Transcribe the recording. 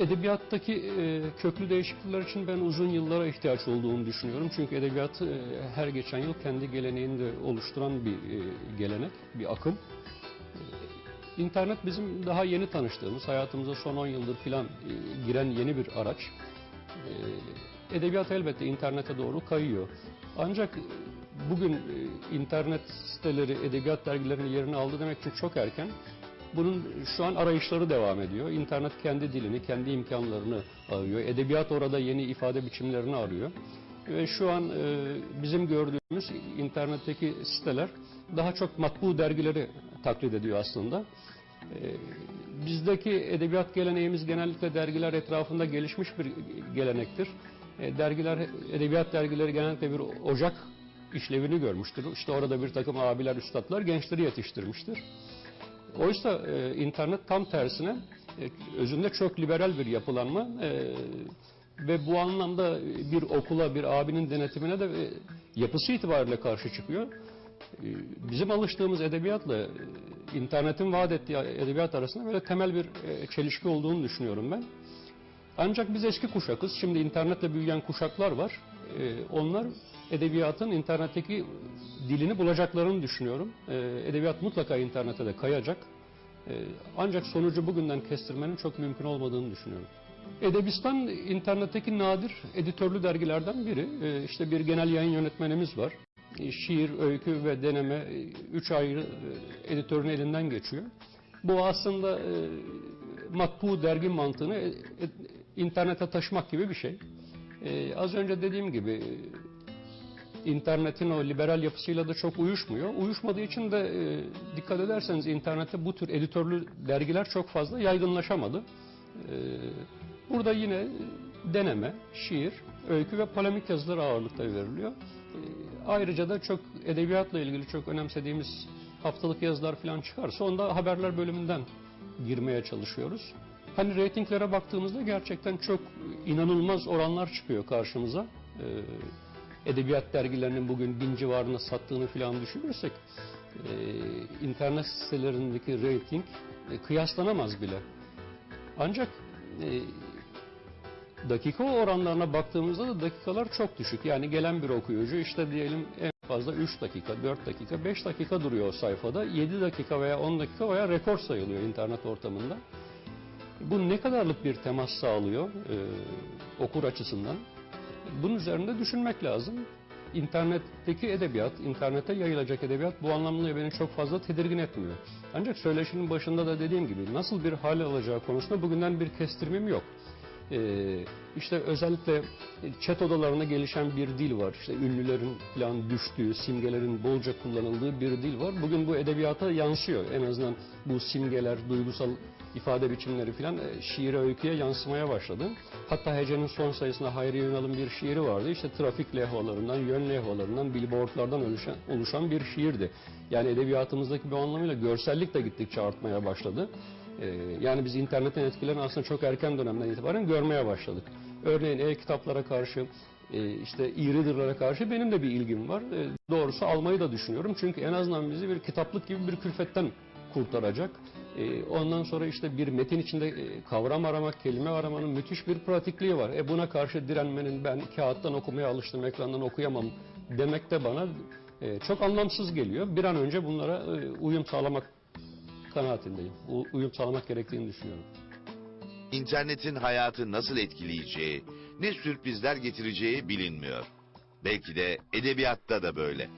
Edebiyattaki e, köklü değişiklikler için ben uzun yıllara ihtiyaç olduğunu düşünüyorum. Çünkü edebiyat e, her geçen yıl kendi geleneğini de oluşturan bir e, gelenek, bir akım. E, İnternet bizim daha yeni tanıştığımız, hayatımıza son 10 yıldır filan e, giren yeni bir araç. E, edebiyat elbette internete doğru kayıyor. Ancak e, bugün internet siteleri edebiyat dergilerinin yerini aldı demek için çok erken. Bunun şu an arayışları devam ediyor. İnternet kendi dilini, kendi imkanlarını arıyor. Edebiyat orada yeni ifade biçimlerini arıyor. Ve şu an e, bizim gördüğümüz internetteki siteler daha çok matbu dergileri taklit ediyor aslında. E, bizdeki edebiyat geleneğimiz genellikle dergiler etrafında gelişmiş bir gelenektir. E, dergiler, edebiyat dergileri genellikle bir ocak işlevini görmüştür. İşte orada bir takım abiler, üstadlar gençleri yetiştirmiştir. Oysa e, internet tam tersine e, özünde çok liberal bir yapılanma e, ve bu anlamda bir okula, bir abinin denetimine de e, yapısı itibariyle karşı çıkıyor. E, bizim alıştığımız edebiyatla e, internetin vaat ettiği edebiyat arasında böyle temel bir e, çelişki olduğunu düşünüyorum ben. Ancak biz eski kuşakız. Şimdi internetle büyüyen kuşaklar var. Ee, onlar edebiyatın internetteki dilini bulacaklarını düşünüyorum. Ee, edebiyat mutlaka internete de kayacak. Ee, ancak sonucu bugünden kestirmenin çok mümkün olmadığını düşünüyorum. Edebistan internetteki nadir editörlü dergilerden biri. Ee, işte bir genel yayın yönetmenimiz var. Ee, Şiir, öykü ve deneme e, üç ayrı e, editörün elinden geçiyor. Bu aslında e, matbu dergi mantığını e, internete taşımak gibi bir şey. E, az önce dediğim gibi e, internetin o liberal yapısıyla da çok uyuşmuyor. Uyuşmadığı için de e, dikkat ederseniz internette bu tür editörlü dergiler çok fazla yaygınlaşamadı. E, burada yine deneme, şiir, öykü ve polemik yazılar ağırlıkta veriliyor. E, ayrıca da çok edebiyatla ilgili çok önemsediğimiz haftalık yazılar falan çıkarsa onda haberler bölümünden girmeye çalışıyoruz. Hani reytinglere baktığımızda gerçekten çok inanılmaz oranlar çıkıyor karşımıza. Ee, edebiyat dergilerinin bugün bin civarında sattığını falan düşünürsek e, internet sitelerindeki reyting e, kıyaslanamaz bile. Ancak e, dakika oranlarına baktığımızda da dakikalar çok düşük. Yani gelen bir okuyucu işte diyelim en fazla 3 dakika, 4 dakika, 5 dakika duruyor o sayfada. 7 dakika veya 10 dakika veya rekor sayılıyor internet ortamında. Bu ne kadarlık bir temas sağlıyor e, okur açısından? Bunun üzerinde düşünmek lazım. İnternetteki edebiyat, internete yayılacak edebiyat bu anlamda beni çok fazla tedirgin etmiyor. Ancak söyleşinin başında da dediğim gibi nasıl bir hal alacağı konusunda bugünden bir kestirmem yok. Ee, işte özellikle chat odalarına gelişen bir dil var. İşte ünlülerin falan düştüğü, simgelerin bolca kullanıldığı bir dil var. Bugün bu edebiyata yansıyor. En azından bu simgeler, duygusal ifade biçimleri falan e, şiire, öyküye yansımaya başladı. Hatta Hece'nin son sayısında Hayri Yunal'ın bir şiiri vardı. İşte trafik levhalarından, yön levhalarından, billboardlardan oluşan, oluşan bir şiirdi. Yani edebiyatımızdaki bir anlamıyla görsellik de gittikçe artmaya başladı. Ee, yani biz internetin etkilerini aslında çok erken dönemden itibaren görmeye başladık. Örneğin e-kitaplara karşı, e, işte e-reader'lara karşı benim de bir ilgim var. E, Doğrusu almayı da düşünüyorum. Çünkü en azından bizi bir kitaplık gibi bir külfetten kurtaracak. E, Ondan sonra işte bir metin içinde e, kavram aramak, kelime aramanın müthiş bir pratikliği var. E buna karşı direnmenin ben kağıttan okumaya alıştım, ekrandan okuyamam demek de bana e, çok anlamsız geliyor. Bir an önce bunlara e, uyum sağlamak kanaatindeyim. Uyum sağlamak gerektiğini düşünüyorum. İnternetin hayatı nasıl etkileyeceği, ne sürprizler getireceği bilinmiyor. Belki de edebiyatta da böyle.